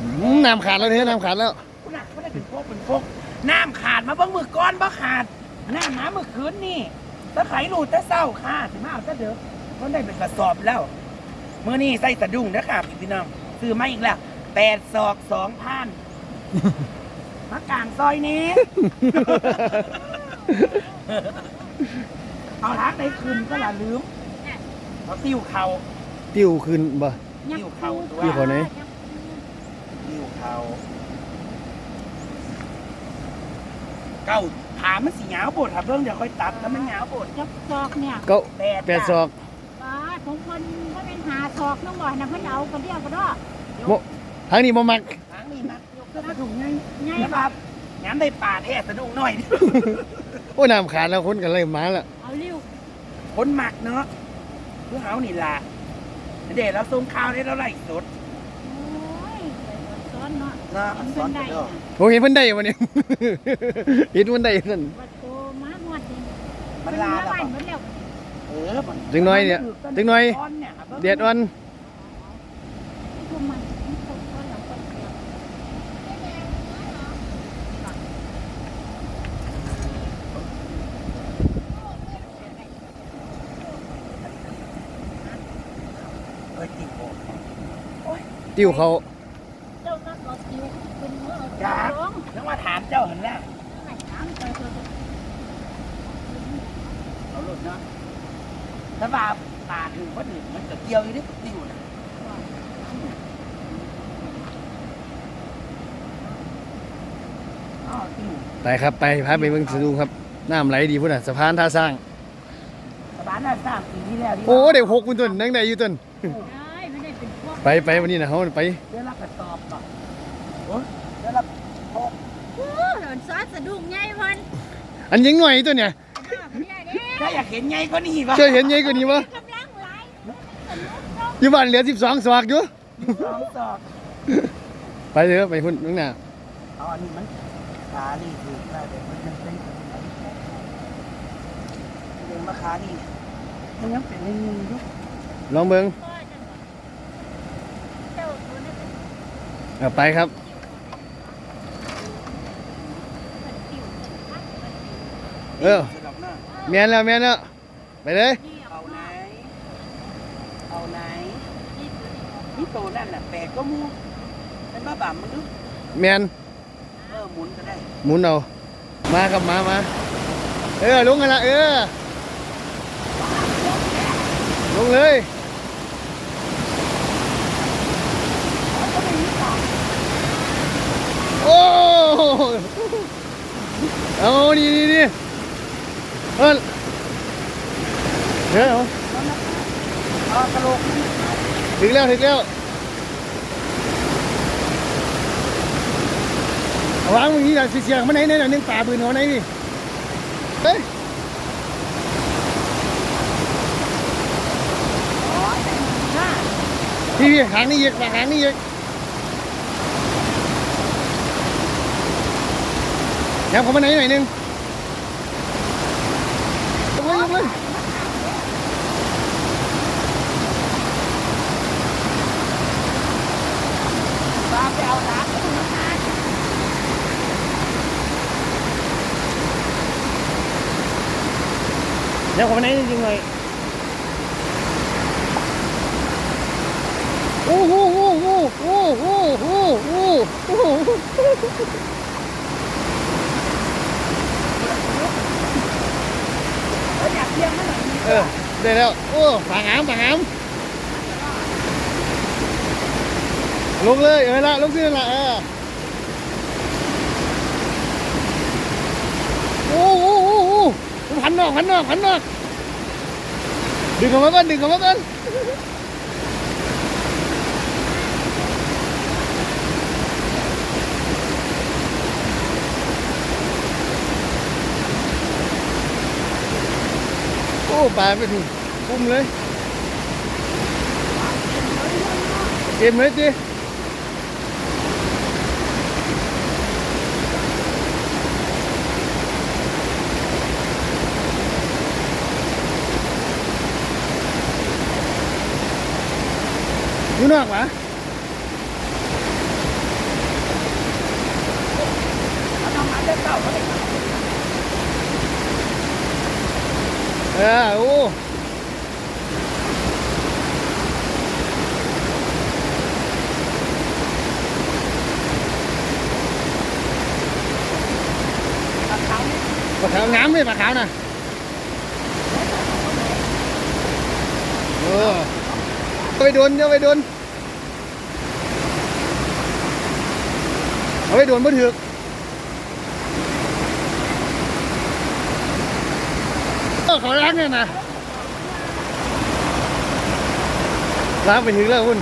อืมน้ำขาดแล้วเนี่ยน้ำขาดแล้ว คุณน่ะคุณน่ะเป็นพวกเป็นพวกน้ำขาดมาเบิ่งมือก้อนบ่ขาดน้ำหมาเมื่อคืนนี่ตะไคร้รูดตะเศร้าค่ะสิมาเอาตะเด้อเพราะได้เป็นกระสอบแล้วเมื่อนี้ใส่สะดุ้งนะครับพี่น้องซื้อมาอีกแล้วแปดศอกสองพันมากลางซอยนี้ เอาทักได้คืนก็อย่าลืมเอาติ้วเขาติ้วขึ้นบ่ ติ้วเขาตัว ติ้วเขาไหนติ้ว เขาเก้าถามมันสีหยาวโบดครับเรื่องเดี๋ยวค่อยตัดแล้วมันหยาวโบดจับซอกเนี่ยเก็แปดแปดศอกป้าของคนก็เป็นหาซอกน้องบ่อยนะเพิ่นเอากันเดียวก็ได้โมทางนี้บ่มักหางนี่นะยกกระดุงไงไงแล้วครับงั้นได้ป่าแท้สะดุ้งหน่อย โอ้น้ำขาดแล้วคนกันเลยมาแล้วเอาลิ้วคนหมักเนาะเพื่อเอานี่ล่ะเดี๋ยวเราส่งข่าวได้แล้วไล่สดโอ้ยซ้ อนเนาะเนาะมันซ้เป็อนนไปได้เด้อน่ะโอ้เห็นเพิ่นได้วันนี้ เห็นเพิ่นได้นั่น วัดโตมาหมดนี่มันเพิ่นลามาแล้วบ้านเปล่าหมดแล้วเออมันจังน้อยเนี่ยจังน้อย เดียดอ่อนพวกมันมันตกก้อนแล้วก้อนเดียวเออจริงโอ้ติ้วเขา เจ้าห็นหน้าเอาหลุดนะถ้าว่าป่าถึงคนอื่นมันจะเกี่ยวอยู่ที่ติ้วนะอ้าวติ้วไปครับไปพาไปเบิ่งสะดุงครับน้ำไหลดีพุ่นน่ะสะพานท่าสร้างสบานน่าสร้างปีที่แล้วโอ้เด็กหกคุณต้นนั่งได้อยู่ต้นไปไปวันนี้นะเฮาไป เดี๋ยวรับกระสอบก่อนโอ้ยเดี๋ยวรับโอ้ โอ้หล่นซอสสะดุ้งใหญ่วัน อันยังหน่อยตัวเนี่ยข้าวเนี่ยเด้ถ้าอยากเห็นไงก็นี่วะเคยเห็นใหญ่กว่านี้บ่กำลังไหลสนุกเนาะอยู่บ้านเหลือ12ศอกอยู่สองสอบไปเถอะไปพุ่นข้างหน้าเอาอันนี้มันขานี่ถูกได้แต่มันยังเป็นเรื่องมาขานี่มันยังเป็นเรื่องนึงอยู่ลองเบิ่งเจ้าตัวนี้เป็นเอาไปครับ ติ่วพัก เออสลับหน้าแม่นแล้วแม่นแล้วไปเลยนี่เอาเอาไหนไหนเอาไหนนี่ตัวนี้นี่โตนั่นน่ะแปลกก็มูเป็นบ้าบ่ามันดูแม่นเออหมุนก็ได้หมุนเอามาครับมามาเออลงกันละเออลงเลยโอ้เอานี่นี่นี่ เออเดี๋ยวเอกระโหลกถึงแล้วถึงแล้ววางตรงนี้นะเสียงมันไหนไหนหน่อยนึงป่าปืนหัวไหนนี่เฮ้ยพี่พี่หางนี่เยกป่าหางนี่เยกยับเข้ามาไหนหน่อยนึงยกเลยยกเลย ตามไปเอาน้ำ ยับเข้ามาไหนจริงๆเลยโอ้โหโอ้โหโอ้โหโอ้โหโอ้โหเอออยากเลี้ยงมันหน่อยเออได้แล้ว โอ้ฝางามฝางามลงเลยเออละลงขึ้นละเออโอ้โห พันนอกพันนอกพันนอกดึงออกมาก่อนดึงออกมาก่อนโอ้ปลาไปถึงปุ้มเลยเก็บเลยจี อยู่นอกวะเออโอ้ปลาขาวงามเลยปลาขาวนะเออ เอาไปโดนเอาไปโดนเอาไปโดนบ่ถือกเขาล้างเนี่ยนะล้างไปถึงแล้วคุณ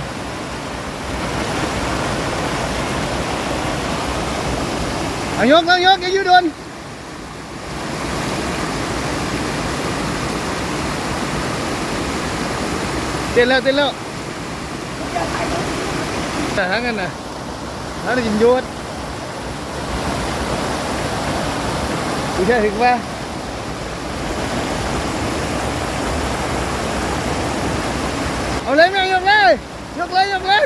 อายกเอายกอย่ายู่โดน เต้นแล้วเต้นแล้วแต่ทั้งนั้นนะทั้งนั้นยินยวดดูแค่ถึงว่าเอาเลยแม่ยกเลยยกเลยยกเลย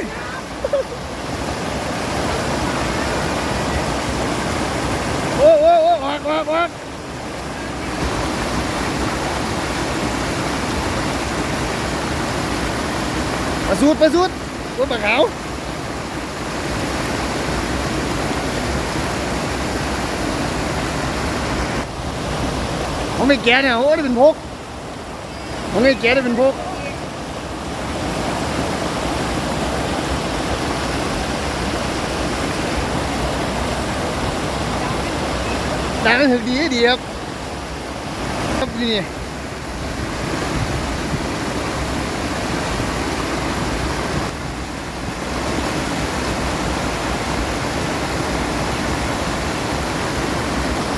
โอ้โอ้โอ้ออกออกออก ประ สูดไปสูดตัวปลาขาวของไม่แกเนี่ยโอ้ได้เป็นพกของไม่แก่ได้เป็นพกด่างถึกดีดีครับครับนี่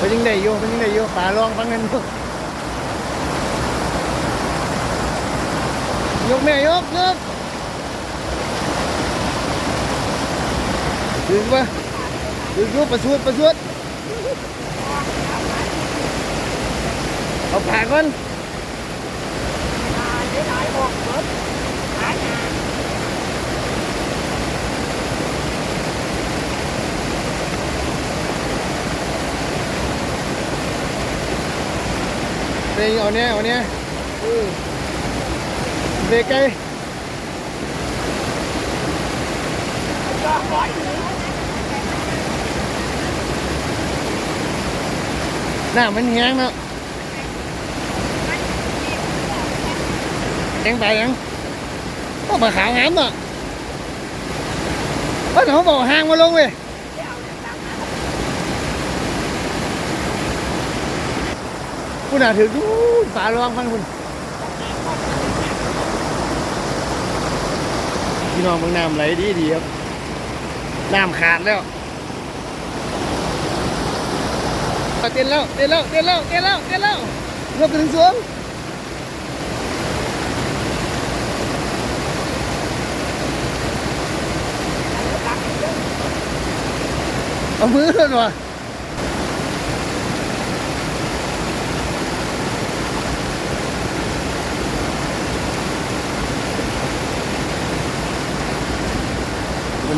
เป็นยังไงอยู่เป็นยังไงอยู่ป่าลองฟังกันดูยกแม่ยกยกถึงปะถึงยุบประสุดประสุดเอาผ่านก่อนเบรกเอาเนี้ ยเอาเนี้ยเอือเบรกไกลหน้ามันแห้งเนาะแดงไปยังก็มาขาวงามเนาะก็เขาบอกห้างมาลงเว้ย คุณอาถือดูฝาลองฟังคุณพี่น้องเมืองน้ำไหลดีดีครับ น้ำขาดแล้วเต้นแล้วเต้นแล้วเต้นแล้วเต้นแล้วเต้นแล้วยกขึ้นสูงเอามือเลยว่ะ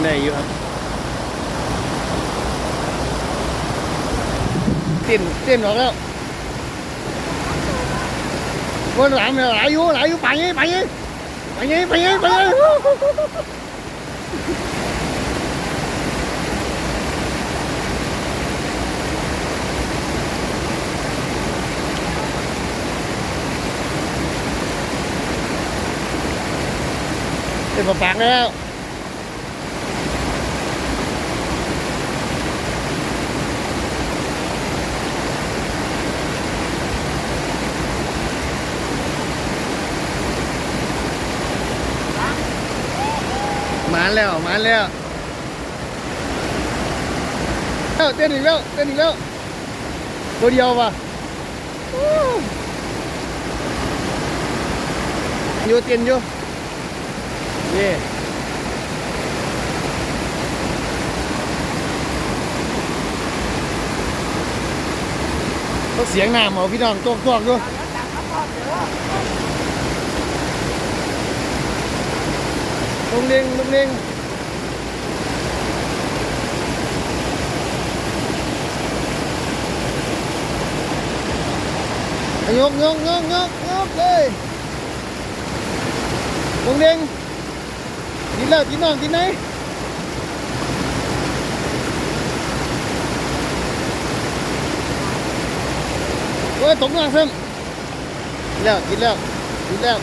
ได้อยู่ครับเต้นเต้นออกแล้วคนหลายมันหลายอยู่หลายอยู่ไปยี่ไปยี่ไปยี่ไปยี่ไปยี่เต้นปากแล้ว แล้วมาแล้วเอ้าเต้นอีกแล้วเต้นอีกแล้วตัวเดียวป่ะอยู่เต้นอยู่เย่ต้องเสียงน้ำเอพี่น้องตวกตวกๆดู ลุงเด้งลุงเด้งยกยกยกยกยกลงเด้งกินแล้วกินน้องกินไหนโอ้ยตกน้ำซึมกินแล้วกินแล้วกินแล้ว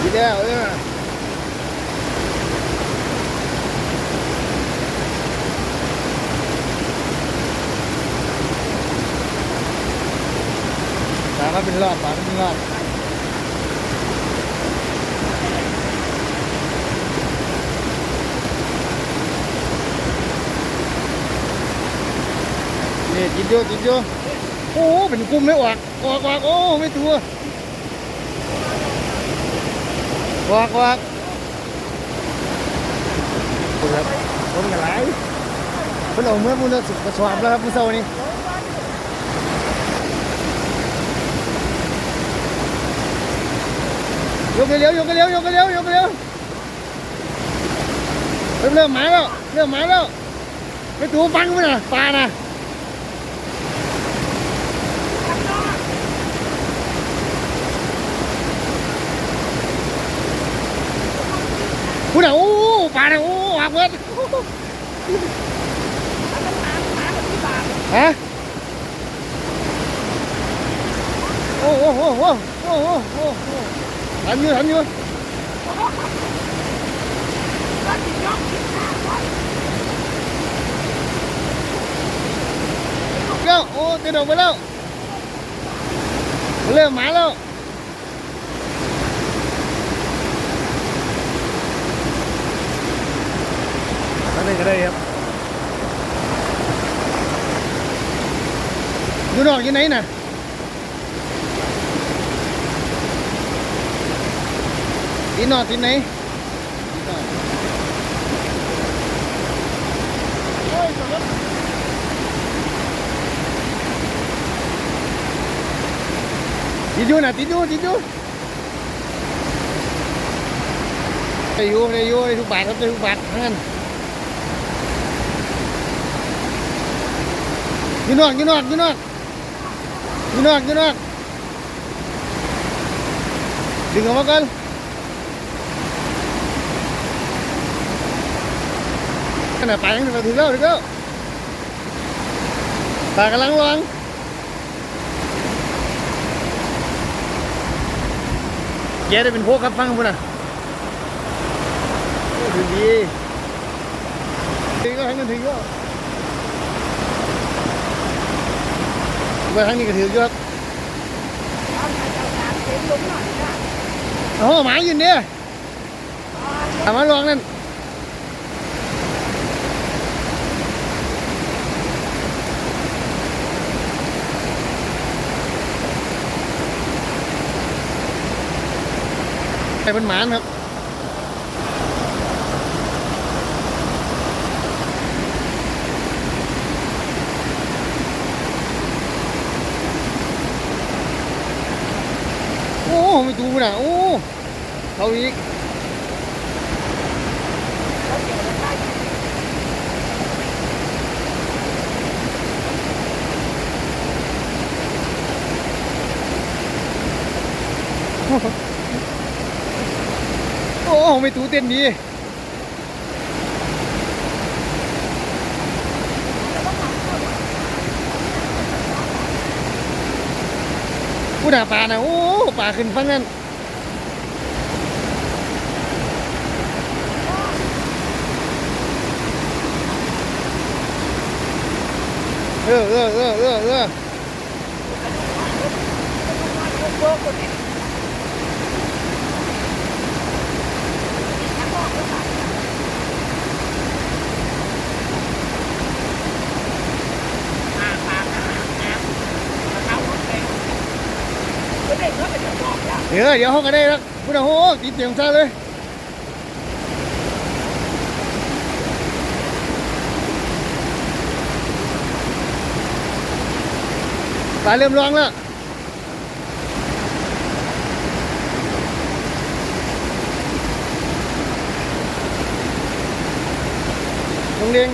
กินแล้วเออ ปลามาเป็นรอบปลามาเป็นรอบนี่กินเยอะกินเยอะโอ้เป็นกลุ่มไม่ออกออกออกโอ้ไม่ตัวออกออกดูครับคนกันหลายเพิ่นเอาเมื่อมุ่งสุดกระสอบแล้วครับมื้เช้านี้ ยกเร็วๆยกเร็วๆยกเร็วๆยกเร็วเริ่มเริ่มมาแล้วเริ่มมาแล้วไม่ตัวฟังมั้ยน่ะปลานะพูดอะโอ้ปลาเนี่ยโอ้หักเบิดฮะโอ้โอ้โอ้โอ้โอ้โอ้ Thả như, thả như Đâu, ô, tên đồng với đâu Lên má đâu Nó lên cái đây em. Vô đòn dưới nấy nè? Dino, sini. Dino. Oi, jangan. Tidur nak tidur, tidur. Đây vô, đây vô, đây thu bạt, đây thu bạt anh. Nhìn nọt, nhìn nọt, nhìn nọt. Nhìn nọt, nhìn nọt. Đừng có mắc cân. น่ะปังมาถึงแล้วถึงแล้วปลากำลังลังแกได้เป็นพวกครับฟังคุณน่ะถึงดีถึงก็ให้เงินถึงก็ไปทางนี้ก็ถือครับโอ้หมาอยู่เนี่ยเอามาลองนั่น ไอเป็นหมานครับโอ้ไม่ดูนะโอ้เขาอีก ไม่ตูเต้นดีผู้ด่าปลานะโอ้ปลาขึ้นฟังนั่นเออเออเออเออเออ ดี๋ยวเดี๋ยวเขาก็ได้แล้วผู้ด่าโอ้ติดเตียงซะเลยปลาเริ่มร้องแล้วลงเด้ง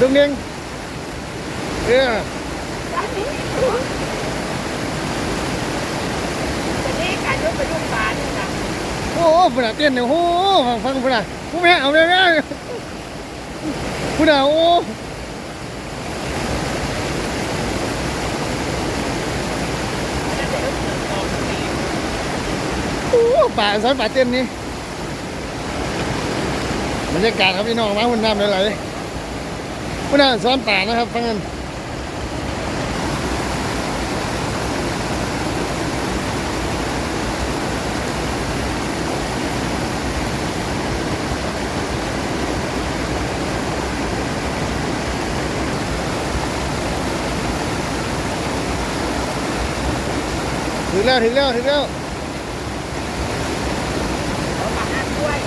ลงเด้งเออ จะนี่กันเรื่องไปยุ่งปลานี่นะโอ้พุ่นน่ะเต้นเนี่ยโอ้ฟังฟังพุ่นน่ะผู้แม่เอาแม่แม่พุ่นน่ะโอ้จะเดี๋ยวเรื่องต่อไปนี้โอ้ป่าสอนป่าเต้นนี่บรรยากาศครับพี่น้องมาหุ่นน้ำไหลๆพุ่นน่ะสอนป่านะครับฟังกัน ถึงแล้วถึงแล้วถึงแล้วขอมาห้ามด้วย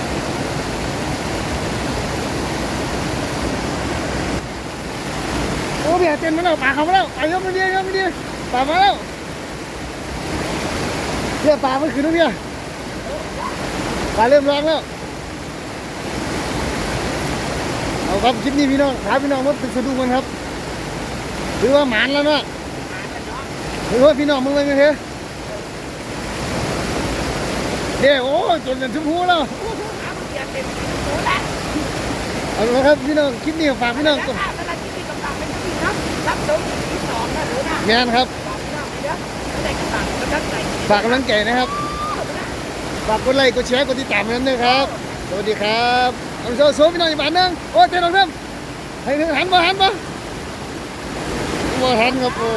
โอ้เบียเต้นมาแล้วป่าเขามาแล้วป่ายกมาดียกมาดีป่ามาแล้วเบียป่ามันขึ้นแล้วเบียป่าเริ่มร้องแล้วเอาครับคลิปนี้พี่น้องถามพี่น้องว่าเป็นสะดุ้งกันครับหรือว่าหมานแล้วเนาะหรือว่าพี่น้องมึงเลยไงเฮ้ เดียวโอ้จนกันชมพูแล้วน้ำเกียร์เต็มหูแล้วเอาละครับพี่น้องคลิปนี้ฝากพี่น้องกดถ้าเวลาที่มีกำลังเป็นที่นะรับชมที่สองนะหรือนะงานครับฝากก้องเยอะไม่ได้กำลังใจฝากกำลังใจนะครับ ฝากกดไลค์กดแชร์กดติดตามกันด้วยครับ สวัสดีครับเอาโซ่โซ่พี่น้องอีกบาทนึงโอ้เจ้าน้องเพิ่มให้ถึงหันมาหันมามาหันครับโอ้